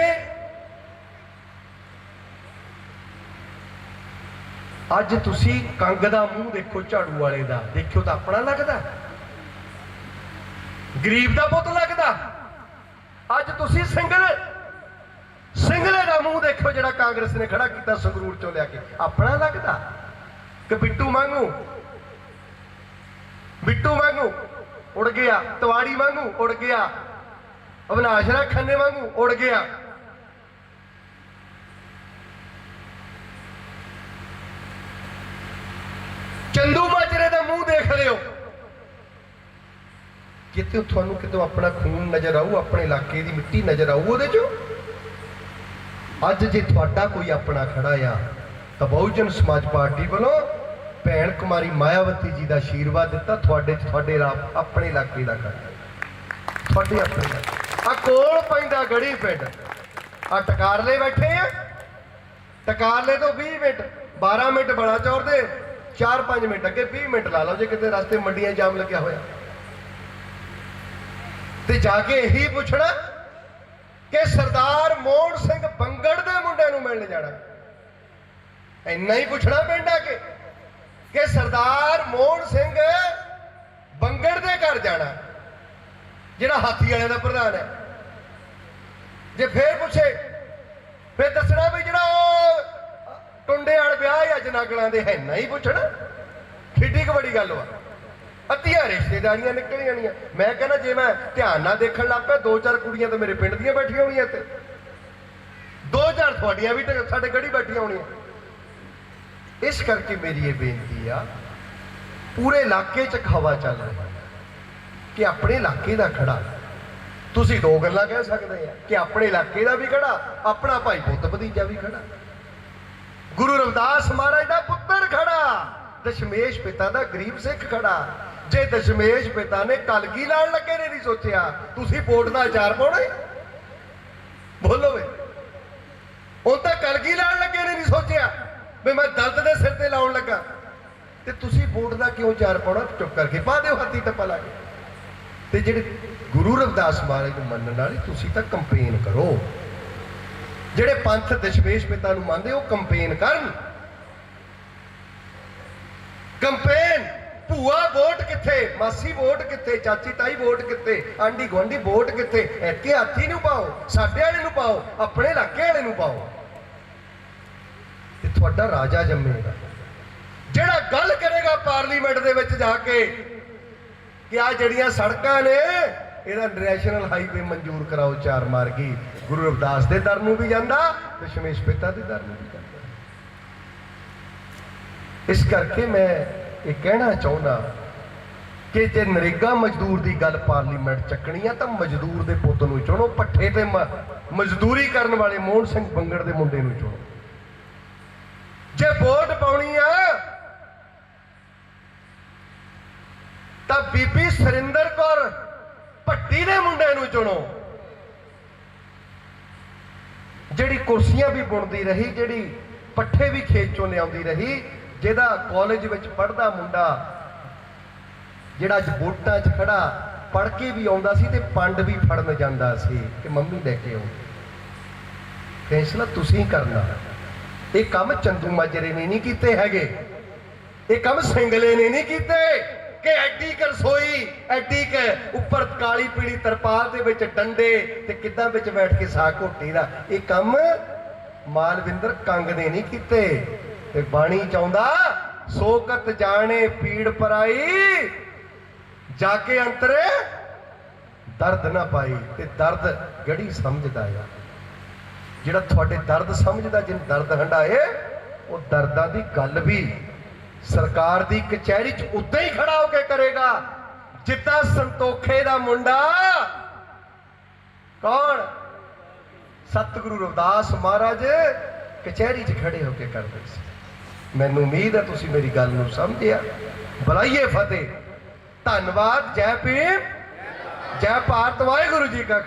ਅੱਜ ਤੁਸੀਂ ਕੰਗ ਦਾ ਮੂੰਹ ਦੇਖੋ, ਝਾੜੂ ਵਾਲੇ ਦਾ। ਦੇਖਿਓ ਤਾਂ ਆਪਣਾ ਲੱਗਦਾ। ਗਰੀਬ ਦਾ ਪੁੱਤ ਲੱਗਦਾ। ਅੱਜ ਤੁਸੀਂ ਸਿੰਗਲ, ਸਿੰਗਲੇ ਦਾ ਮੂੰਹ ਦੇਖੋ ਜਿਹੜਾ ਕਾਂਗਰਸ ਨੇ ਖੜਾ ਕੀਤਾ ਸੰਗਰੂਰ ਚੋਂ ਲਿਆ ਕੇ। ਆਪਣਾ ਲੱਗਦਾ। ਕਿ ਬਿੱਟੂ ਵਾਂਗੂ ਬਿੱਟੂ ਵਾਂਗੂ ਉੜ ਗਿਆ, ਤਵਾੜੀ ਵਾਂਗੂ ਉੜ ਗਿਆ, ਅਵਨਾਸ਼ ਰਾਏ ਖੰਨੇ ਵਾਂਗੂ ਉੜ ਗਿਆ। ਚੰਦੂ ਮਾਜਰੇ ਦਾ ਮੂੰਹ ਦੇਖ ਲਿਓ। ਕਿਤੇ ਤੁਹਾਨੂੰ ਕਿਤੇ ਆਪਣਾ ਖੂਨ ਨਜ਼ਰ ਆਊ, ਆਪਣੇ ਇਲਾਕੇ ਦੀ ਮਿੱਟੀ ਨਜ਼ਰ ਆਊ, ਉਹਦੇ ਚੋਂ। ਅੱਜ ਜੇ ਤੁਹਾਡਾ ਕੋਈ ਆਪਣਾ ਖੜਾ ਆ, ਤਾਂ ਬਹੁਜਨ ਸਮਾਜ ਪਾਰਟੀ ਵੱਲੋਂ ਭੈਣ ਕੁਮਾਰੀ ਮਾਇਆਵਤੀ ਜੀ ਦਾ ਆਸ਼ੀਰਵਾਦ ਦਿੱਤਾ, ਤੁਹਾਡੇ ਤੁਹਾਡੇ ਆਪਣੇ ਇਲਾਕੇ ਦਾ ਖੜਾ। ਤੁਹਾਡੇ ਆਪਣੇ ਆ ਕੋਲ ਪੈਂਦਾ ਗੜੀ ਪਿੰਡ। ਆ ਟਕਾਰਲੇ ਬੈਠੇ ਆ। ਟਕਾਰਲੇ ਤੋਂ 20 ਮਿੰਟ 12 ਮਿੰਟ ਬੜਾ ਚੌਰ ਦੇ 4-5 ਮਿੰਟ ਅੱਗੇ 20 ਮਿੰਟ ਲਾ ਲਓ ਜੇ ਕਿਤੇ ਰਸਤੇ ਮੰਡੀਆਂ ਜਾਮ ਲੱਗਿਆ ਹੋਇਆ। ਤੇ ਜਾ ਕੇ ਇਹੀ ਪੁੱਛਣਾ ਕਿ ਸਰਦਾਰ ਮੋਹਨ ਸਿੰਘ ਬੰਗੜ ਦੇ ਮੁੰਡੇ ਨੂੰ ਮਿਲਣ ਜਾਣਾ। ਇੰਨਾ ਹੀ ਪੁੱਛਣਾ ਪਿੰਡ ਆ ਕੇ ਕਿ ਸਰਦਾਰ ਮੋਹਨ ਸਿੰਘ ਬੰਗੜ ਦੇ ਘਰ ਜਾਣਾ, ਜਿਹੜਾ ਹਾਥੀ ਵਾਲਿਆਂ ਦਾ ਪ੍ਰਧਾਨ ਹੈ। ਜੇ ਫੇਰ ਪੁੱਛੇ, ਫੇਰ ਦੱਸਣਾ ਵੀ ਜਿਹੜਾ ਉਹ ਟੁੰਡੇ ਵਾਲ ਵਿਆਹ ਹੈ ਜਨਾਗਲਾਂ ਦੇ ਹੈ, ਨਹੀਂ ਪੁੱਛਣਾ। ਕਿੱਡੀ ਕੁ ਬੜੀ ਗੱਲ ਵਾ। ਅੱਧੀਆਂ ਰਿਸ਼ਤੇਦਾਰੀਆਂ ਨਿਕਲ ਜਾਣੀਆਂ ਮੈਂ ਕਹਿੰਦਾ ਜੇ ਮੈਂ ਧਿਆਨ ਨਾਲ ਦੇਖਣ ਲੱਗ ਪਿਆ, ਦੋ ਚਾਰ ਕੁੜੀਆਂ ਤਾਂ ਮੇਰੇ ਪਿੰਡ ਦੀਆਂ ਬੈਠੀਆਂ ਹੋਣੀਆਂ ਇੱਥੇ। ਦੋ ਚਾਰ ਤੁਹਾਡੀਆਂ ਵੀ ਤੇ ਸਾਡੇ ਗੜੀ ਬੈਠੀਆਂ ਹੋਣੀਆਂ। ਇਸ ਕਰਕੇ ਮੇਰੀ ਇਹ ਬੇਨਤੀ ਆ, ਪੂਰੇ ਇਲਾਕੇ 'ਚ ਖਵਾ ਚੱਲ ਰਹੀ ਕਿ ਆਪਣੇ ਇਲਾਕੇ ਦਾ ਖੜਾ। ਤੁਸੀਂ ਦੋ ਗੱਲਾਂ ਕਹਿ ਸਕਦੇ ਆ ਕਿ ਆਪਣੇ ਇਲਾਕੇ ਦਾ ਵੀ ਖੜਾ, ਆਪਣਾ ਭਾਈ ਪੁੱਤ ਭਤੀਜਾ ਵੀ ਖੜਾ। ਗੁਰੂ ਰਵਿਦਾਸ ਮਹਾਰਾਜ ਦਾ ਪੁੱਤਰ ਖੜਾ। ਦਸ਼ਮੇਸ਼ ਪਿਤਾ ਦਾ ਗਰੀਬ ਸਿੱਖ ਖੜਾ। ਜੇ ਦਸ਼ਮੇਸ਼ ਪਿਤਾ ਨੇ ਕਲਗੀ ਲਾਣ ਲੱਗੇ ਨੇ ਨਹੀਂ ਸੋਚਿਆ, ਤੁਸੀਂ ਵੋਟ ਦਾ ਆਚਾਰ ਪਾਉਣਾ ਬੋਲੋ ਵੇ। ਉਹ ਤਾਂ ਕਲਗੀ ਲਾਣ ਲੱਗੇ ਨੇ ਨਹੀਂ ਸੋਚਿਆ। ਵੀ ਮੈਂ ਦਰਦ ਦੇ ਸਿਰ ਤੇ ਲਾਉਣ ਲੱਗਾ। ਤੇ ਤੁਸੀਂ ਵੋਟ ਦਾ ਕਿਉਂ ਚਾਰ ਪਾਉਣਾ? ਚੁੱਪ ਕਰਕੇ ਪਾ ਦਿਓ ਹੱਥੀ ਟੱਪਾ ਲਾ ਕੇ। ਤੇ ਜਿਹੜੇ ਗੁਰੂ ਰਵਿਦਾਸ ਮਹਾਰਾਜ ਨੂੰ ਮੰਨਣ ਵਾਲੇ, ਤੁਸੀਂ ਤਾਂ ਕੰਪਲੇਨ ਕਰੋ। ਜਿਹੜੇ ਪੰਥ ਦਸ਼ਮੇਸ਼ ਪਿਤਾ ਨੂੰ ਮੰਨਦੇ, ਉਹ ਕੰਪੇਨ ਕਰਨ। ਕੰਪੇਨ, ਭੂਆ ਵੋਟ ਕਿੱਥੇ, ਮਾਸੀ ਵੋਟ ਕਿੱਥੇ, ਚਾਚੀ ਤਾਈ ਵੋਟ ਕਿੱਥੇ ਆਂਡੀ ਗੁਆਂਢੀ ਵੋਟ ਕਿੱਥੇ ਇੱਥੇ ਹਾਥੀ ਨੂੰ ਪਾਓ, ਸਾਡੇ ਵਾਲੇ ਨੂੰ ਪਾਓ, ਆਪਣੇ ਇਲਾਕੇ ਵਾਲੇ ਨੂੰ ਪਾਓ। ਤੇ ਤੁਹਾਡਾ ਰਾਜਾ ਜੰਮੇਗਾ। ਜਿਹੜਾ ਗੱਲ ਕਰੇਗਾ ਪਾਰਲੀਮੈਂਟ ਦੇ ਵਿੱਚ ਜਾ ਕੇ ਕਿ ਆ ਜਿਹੜੀਆਂ ਸੜਕਾਂ ਨੇ ਇਹਦਾ ਨੈਸ਼ਨਲ ਹਾਈਵੇ ਮਨਜ਼ੂਰ ਕਰਾਓ ਚਾਰ ਮਾਰਗੀ। ਗੁਰੂ ਰਵਿਦਾਸ ਦੇ ਦਰ ਨੂੰ ਵੀ ਜਾਂਦਾ ਤੇ ਸ਼ਮੇਸ਼ ਪਿਤਾ ਦੇ ਦਰ ਨੂੰ ਵੀ ਜਾਂਦਾ। ਇਸ ਕਰਕੇ ਮੈਂ ਇਹ ਕਹਿਣਾ ਚਾਹੁੰਦਾ ਕਿ ਜੇ ਨਰੇਗਾ ਮਜ਼ਦੂਰ ਦੀ ਗੱਲ ਪਾਰਲੀਮੈਂਟ ਚੱਕਣੀ ਆ, ਤਾਂ ਮਜ਼ਦੂਰ ਦੇ ਪੁੱਤ ਨੂੰ ਚੁਣੋ ਪੱਠੇ ਤੇ ਮਜ਼ਦੂਰੀ ਕਰਨ ਵਾਲੇ ਮੋਹਨ ਸਿੰਘ ਬੰਗੜ ਦੇ ਮੁੰਡੇ ਨੂੰ ਚੁਣੋ। ਜੇ ਵੋਟ ਪਾਉਣੀ ਆ, ਤਾਂ ਬੀਬੀ ਸਰਿੰਦਰ ਕੌਰ ਭੱਟੀ ਦੇ ਮੁੰਡੇ ਨੂੰ ਚੁਣੋ। ਜਿਹੜੀ ਕੁਰਸੀਆਂ ਵੀ ਬੁਣਦੀ ਰਹੀ, ਜਿਹੜੀ ਪੱਠੇ ਵੀ ਖੇਤ ਚੋਂ ਲਿਆਉਂਦੀ ਰਹੀ, ਜਿਹਦਾ ਕਾਲਜ ਵਿੱਚ ਪੜ੍ਹਦਾ ਮੁੰਡਾ, ਜਿਹੜਾ ਅੱਜ ਵੋਟਾਂ 'ਚ ਖੜਾ, ਪੜ੍ਹ ਕੇ ਵੀ ਆਉਂਦਾ ਸੀ ਤੇ ਪੰਡ ਵੀ ਫੜਨ ਜਾਂਦਾ ਸੀ ਕਿ ਮੰਮੀ ਲੈ ਕੇ ਆਓ। ਫੈਸਲਾ ਤੁਸੀਂ ਕਰਨਾ। ਇਹ ਕੰਮ ਚੰਦੂ ਮਾਜਰੇ ਨੇ ਨਹੀਂ ਕੀਤੇ ਹੈਗੇ। ਇਹ ਕੰਮ ਸਿੰਗਲੇ ਨੇ ਨਹੀਂ ਕੀਤੇ। ਕਿ ਐਡੀ ਕ ਰਸੋਈ, ਐਡੀ ਕ ਉੱਪਰ ਕਾਲੀ ਪੀਲੀ ਤਰਪਾਲ ਦੇ ਵਿੱਚ ਡੰਡੇ ਤੇ ਕਿੱਦਾਂ ਵਿੱਚ ਬੈਠ ਕੇ ਸਾਗ ਘੋਟੀ ਦਾ। ਇਹ ਕੰਮ ਮਾਲਵਿੰਦਰ ਕੰਗ ਨੇ ਨਹੀਂ ਕੀਤੇ। ਤੇ ਬਾਣੀ ਚਾਹੁੰਦਾ ਸੋਕਤ ਜਾਣੇ ਪੀੜ ਪਰਾਈ, ਜਾ ਕੇ ਅੰਤਰੇ ਦਰਦ ਨਾ ਪਾਈ। ਤੇ ਦਰਦ ਗੜੀ ਸਮਝਦਾ ਆ। ਜਿਹੜਾ ਤੁਹਾਡੇ ਦਰਦ ਸਮਝਦਾ ਜਿਨ ਦਰਦ ਹੰਡਾਏ ਉਹ ਦਰਦਾਂ ਦੀ ਗੱਲ ਵੀ ਸਰਕਾਰ ਦੀ ਕਚਹਿਰੀ 'ਚ ਉੱਦਾਂ ਹੀ ਖੜਾ ਹੋ ਕੇ ਕਰੇਗਾ, ਜਿੱਦਾਂ ਸੰਤੋਖੇ ਦਾ ਮੁੰਡਾ। ਕੌਣ? ਸਤਿਗੁਰੂ ਰਵਿਦਾਸ ਮਹਾਰਾਜ ਕਚਹਿਰੀ 'ਚ ਖੜੇ ਹੋ ਕੇ ਕਰਦੇ ਸੀ। ਮੈਨੂੰ ਉਮੀਦ ਹੈ ਤੁਸੀਂ ਮੇਰੀ ਗੱਲ ਨੂੰ ਸਮਝਿਆ। ਬੁਲਾਈਏ ਫਤਿਹ। ਧੰਨਵਾਦ, ਜੈ ਭੀਮ। ਜੈ ਭਾਰਤ, ਵਾਹਿਗੁਰੂ ਜੀ ਕਾ